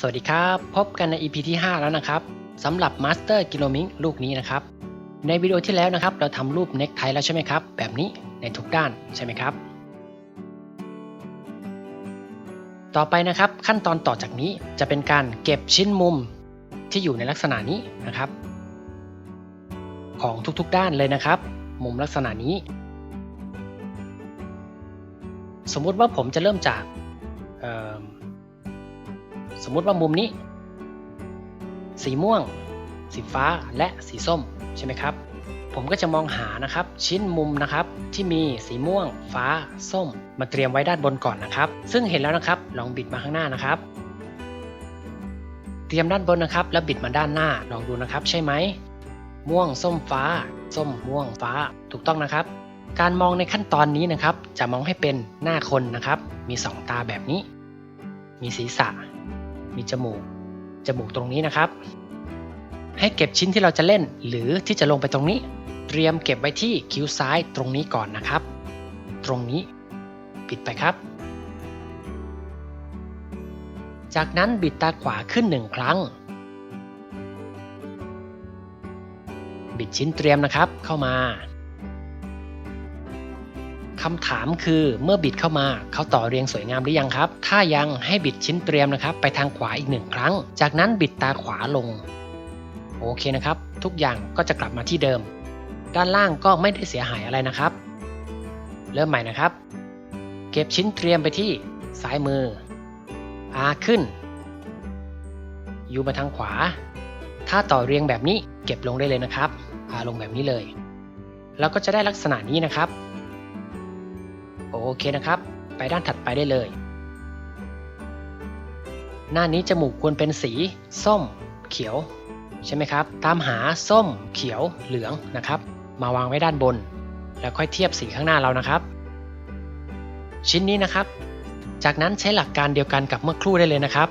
สวัสดีครับ พบกันใน EP ที่ 5 แล้วนะครับสำหรับ Master g i l o m i n g ลูกนี้นะครับ ในวิดีโอที่แล้วนะครับ เราทำรูปเน็กไทแล้วใช่ไหมครับ แบบนี้ในทุกด้านใช่ไหมครับ ต่อไปนะครับขั้นตอนต่อจากนี้จะเป็นการเก็บชิ้นมุมที่อยู่ในลักษณะนี้นะครับ ของทุกๆด้านเลยนะครับ มุมลักษณะนี้ สมมุติว่าผมจะเริ่มจากเอิ่ม สมมุติว่ามุมนี้ สีม่วง สีฟ้าและสีส้มใช่ไหมครับ ผมก็จะมองหานะครับ ชิ้นมุมนะครับ ที่มีสีม่วง ฟ้า ส้ม มาเตรียมไว้ด้านบนก่อนนะครับ ซึ่งเห็นแล้วนะครับลองบิดมาข้างหน้านะครับ เตรียมด้านบนนะครับ แล้วบิดมาด้านหน้าลองดูนะครับ ใช่ไหมม่วงส้มฟ้า ส้มม่วงฟ้าถูกต้องนะครับ การมองในขั้นตอนนี้นะครับ จะมองให้เป็นหน้าคนนะครับ มีสองตาแบบนี้ มีศีรษะ มีจมูก จมูกตรงนี้นะครับ ให้เก็บชิ้นที่เราจะเล่น หรือที่จะลงไปตรงนี้ เตรียมเก็บไว้ที่คิ้วซ้ายตรงนี้ก่อนนะครับ ตรงนี้ปิดไปครับ จากนั้นบิดตาขวาขึ้นหนึ่งครั้ง บิดชิ้นเตรียมนะครับเข้ามา คำถามคือเมื่อบิดเข้ามาเขาต่อเรียงสวยงามหรือยังครับ ถ้ายังให้บิดชิ้นเตรียมนะครับ ไปทางขวาอีกหนึ่งครั้ง จากนั้นบิดตาขวาลง โอเคนะครับ ทุกอย่างก็จะกลับมาที่เดิม ด้านล่างก็ไม่ได้เสียหายอะไรนะครับ เริ่มใหม่นะครับ เก็บชิ้นเตรียมไปที่ซ้ายมือ R ขึ้น U มาทางขวา ถ้าต่อเรียงแบบนี้เก็บลงได้เลยนะครับ R ลงแบบนี้เลยเราก็จะได้ลักษณะนี้นะครับ โอเคนะครับ ไปด้านถัดไปได้เลย หน้านี้จมูกควรเป็นสี ส้ม เขียว ใช่ไหมครับ ตามหาส้ม เขียว เหลืองนะครับ มาวางไว้ด้านบน แล้วค่อยเทียบสีข้างหน้าเรานะครับ ชิ้นนี้นะครับ จากนั้นใช้หลักการเดียวกันกับเมื่อครู่ได้เลยนะครับ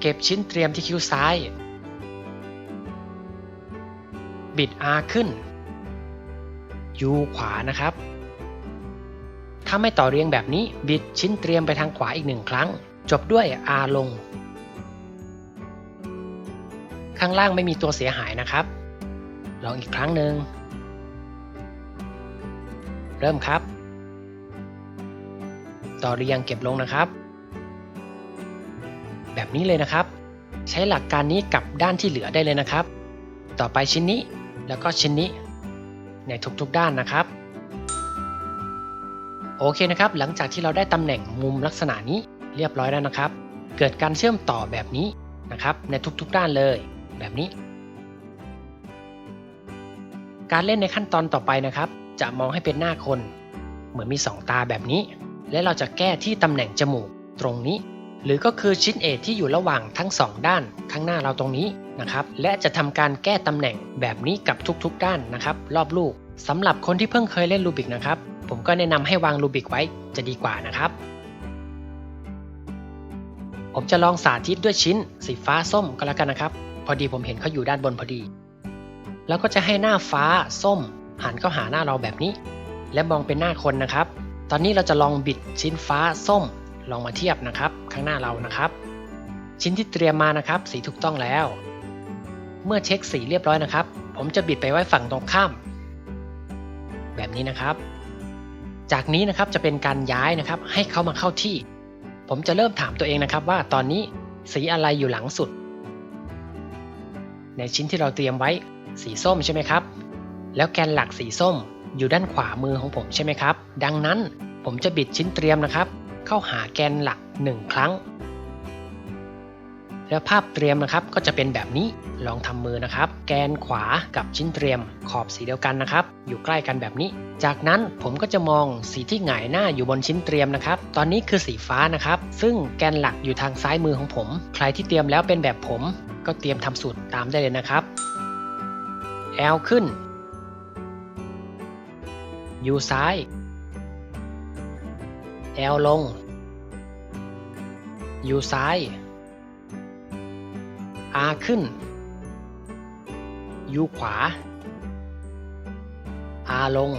เก็บชิ้นเตรียมที่คิ้วซ้าย บิด R ขึ้น U ขวานะครับ ถ้าไม่ต่อเรียงแบบนี้บิดชิ้นเตรียมไปทางขวาอีกหนึ่งครั้ง จบด้วย R ลง ข้างล่างไม่มีตัวเสียหายนะครับ ลองอีกครั้งหนึ่ง เริ่มครับ ต่อเรียงเก็บลงนะครับ แบบนี้เลยนะครับ ใช้หลักการนี้กับด้านที่เหลือได้เลยนะครับ ต่อไปชิ้นนี้แล้วก็ชิ้นนี้ ในทุกๆด้านนะครับ โอเคนะครับ หลังจากที่เราได้ตำแหน่งมุมลักษณะนี้เรียบร้อยแล้วนะครับ เกิดการเชื่อมต่อแบบนี้นะครับ ในทุกๆด้านเลยแบบนี้ การเล่นในขั้นตอนต่อไปนะครับ จะมองให้เป็นหน้าคน เหมือนมีสองตาแบบนี้ และเราจะแก้ที่ตำแหน่งจมูกตรงนี้ หรือก็คือชิ้นเอที่อยู่ระหว่างทั้งสองด้านข้างหน้าเราตรงนี้นะครับ และจะทำการแก้ตำแหน่งแบบนี้กับทุกๆ ด้านนะครับ รอบลูกสำหรับคนที่เพิ่งเคยเล่นรูบิกนะครับ ผมก็แนะนำให้วางรูบิกไว้จะดีกว่านะครับ ผมจะลองสาธิตด้วยชิ้นสีฟ้าส้มก็แล้วกันนะครับ พอดีผมเห็นเขาอยู่ด้านบนพอดี แล้วก็จะให้หน้าฟ้าส้ม หันเข้าหาหน้าเราแบบนี้ และมองเป็นหน้าคนนะครับ ตอนนี้เราจะลองบิดชิ้นฟ้าส้ม ลองมาเทียบนะครับ ข้างหน้าเรานะครับ ชิ้นที่เตรียมมานะครับ สีถูกต้องแล้ว เมื่อเช็คสีเรียบร้อยนะครับ ผมจะบิดไปไว้ฝั่งตรงข้าม แบบนี้นะครับ จากนี้นะครับจะเป็นการย้ายนะครับให้เขามาเข้าที่ ผมจะเริ่มถามตัวเองนะครับว่าตอนนี้สีอะไรอยู่หลังสุด ในชิ้นที่เราเตรียมไว้สีส้มใช่ไหมครับ แล้วแกนหลักสีส้มอยู่ด้านขวามือของผมใช่ไหมครับ ดังนั้นผมจะบิดชิ้นเตรียมนะครับ เข้าหาแกนหลัก 1 ครั้ง แล้วภาพเตรียมนะครับก็จะเป็นแบบนี้ลองทำมือนะครับ แกนขวากับชิ้นเตรียม ขอบสีเดียวกันนะครับ อยู่ใกล้กันแบบนี้ จากนั้นผมก็จะมองสีที่หงายหน้าอยู่บนชิ้นเตรียมนะครับ ตอนนี้คือสีฟ้านะครับ ซึ่งแกนหลักอยู่ทางซ้ายมือของผม ใครที่เตรียมแล้วเป็นแบบผม ก็เตรียมทำสูตรตามได้เลยนะครับ L ขึ้น U ซ้าย L ลง U ซ้าย R ขึ้น U ขวา R ลง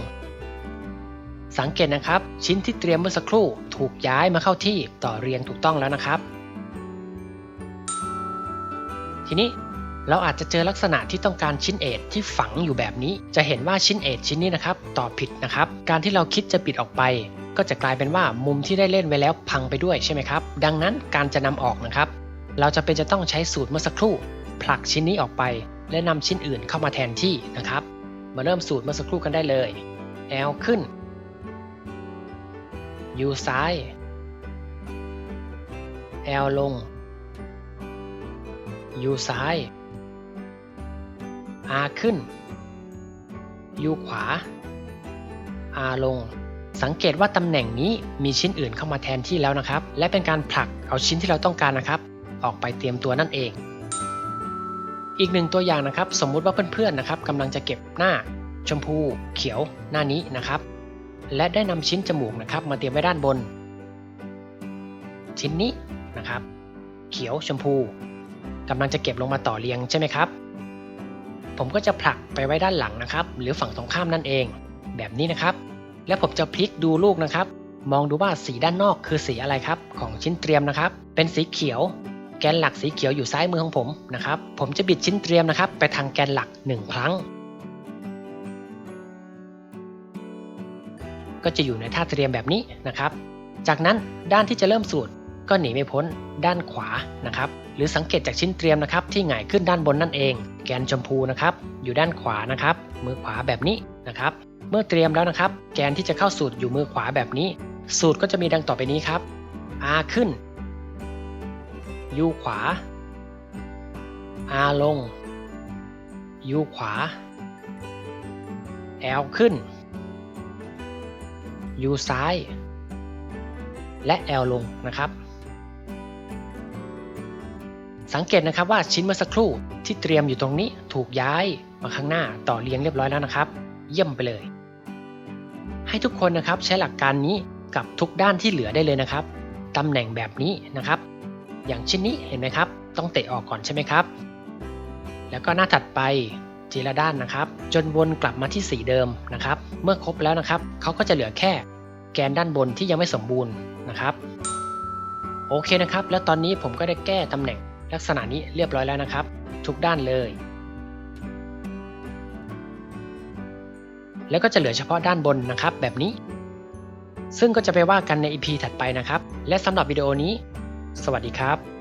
สังเกตนะครับ ชิ้นที่เตรียมเมื่อสักครู่ถูกย้ายมาเข้าที่ต่อเรียงถูกต้องแล้วนะครับ ทีนี้เราอาจจะเจอลักษณะที่ต้องการชิ้นเอทที่ฝังอยู่แบบนี้ จะเห็นว่าชิ้นเอทชิ้นนี้นะครับตอบผิดนะครับ การที่เราคิดจะปิดออกไป ก็จะกลายเป็นว่ามุมที่ได้เล่นไว้แล้วพังไปด้วยใช่ไหมครับ ดังนั้นการจะนำออกนะครับ เราจะเป็นจะต้องใช้สูตรเมื่อสักครู่ ผลักชิ้นนี้ออกไป และนำชิ้นอื่นเข้ามาแทนที่นะครับ มาเริ่มสูตรเมื่อสักครู่กันได้เลย L ขึ้น U ซ้าย L ลง U ซ้าย R ขึ้น U ขวา R ลง สังเกตว่าตำแหน่งนี้มีชิ้นอื่นเข้ามาแทนที่แล้วนะครับ และเป็นการผลักเอาชิ้นที่เราต้องการนะครับ ออกไปเตรียมตัวนั่นเอง อีกหนึ่งตัวอย่างนะครับ สมมุติว่าเพื่อนๆนะครับกำลังจะเก็บหน้า ชมพู เขียว หน้านี้นะครับ และได้นำชิ้นจมูกนะครับ มาเตรียมไว้ด้านบน ชิ้นนี้นะครับ เขียวชมพูกำลังจะเก็บลงมาต่อเรียงใช่ไหมครับ ผมก็จะผลักไปไว้ด้านหลังนะครับ หรือฝั่งตรงข้ามนั่นเอง แบบนี้นะครับ แล้วผมจะพลิกดูลูกนะครับมองดูว่าสีด้านนอกคือสีอะไรครับ ของชิ้นเตรียมนะครับ เป็นสีเขียว แกนหลักสีเขียวอยู่ซ้ายมือของผมนะครับ ผมจะบิดชิ้นเตรียมนะครับ ไปทางแกนหลัก 1 ครั้ง ก็จะอยู่ในท่าเตรียมแบบนี้นะครับ จากนั้นด้านที่จะเริ่มสูตรก็หนีไม่พ้นด้านขวานะครับ หรือสังเกตจากชิ้นเตรียมนะครับ ที่หงายขึ้นด้านบนนั่นเอง แกนชมพูนะครับ อยู่ด้านขวานะครับ มือขวาแบบนี้นะครับ เมื่อเตรียมแล้วนะครับ แกนที่จะเข้าสูตรอยู่มือขวาแบบนี้ สูตรก็จะมีดังต่อไปนี้ครับ R ขึ้น U ขวา R ลง U ขวา L ขึ้น U ซ้าย และ L ลงนะครับ สังเกตนะครับว่าชิ้นเมื่อสักครู่ที่เตรียมอยู่ตรงนี้ถูกย้ายมาข้างหน้าต่อเรียงเรียบร้อยแล้วนะครับ เยี่ยมไปเลย ให้ทุกคนนะครับใช้หลักการนี้กับทุกด้านที่เหลือได้เลยนะครับตำแหน่งแบบนี้นะครับ อย่างชิ้นนี้เห็นไหมครับ ต้องเตะออกก่อนใช่ไหมครับ แล้วก็หน้าถัดไปทีละด้านนะครับ จนวนกลับมาที่สีเดิมนะครับ เมื่อครบแล้วนะครับเขาก็จะเหลือแค่แกนด้านบนที่ยังไม่สมบูรณ์นะครับ โอเคนะครับ แล้วตอนนี้ผมก็ได้แก้ตำแหน่งลักษณะนี้เรียบร้อยแล้วนะครับ ทุกด้านเลย แล้วก็จะเหลือเฉพาะด้านบนนะครับ แบบนี้ ซึ่งก็จะไปว่ากันใน EP ถัดไปนะครับ และสำหรับวิดีโอนี้ สวัสดีครับ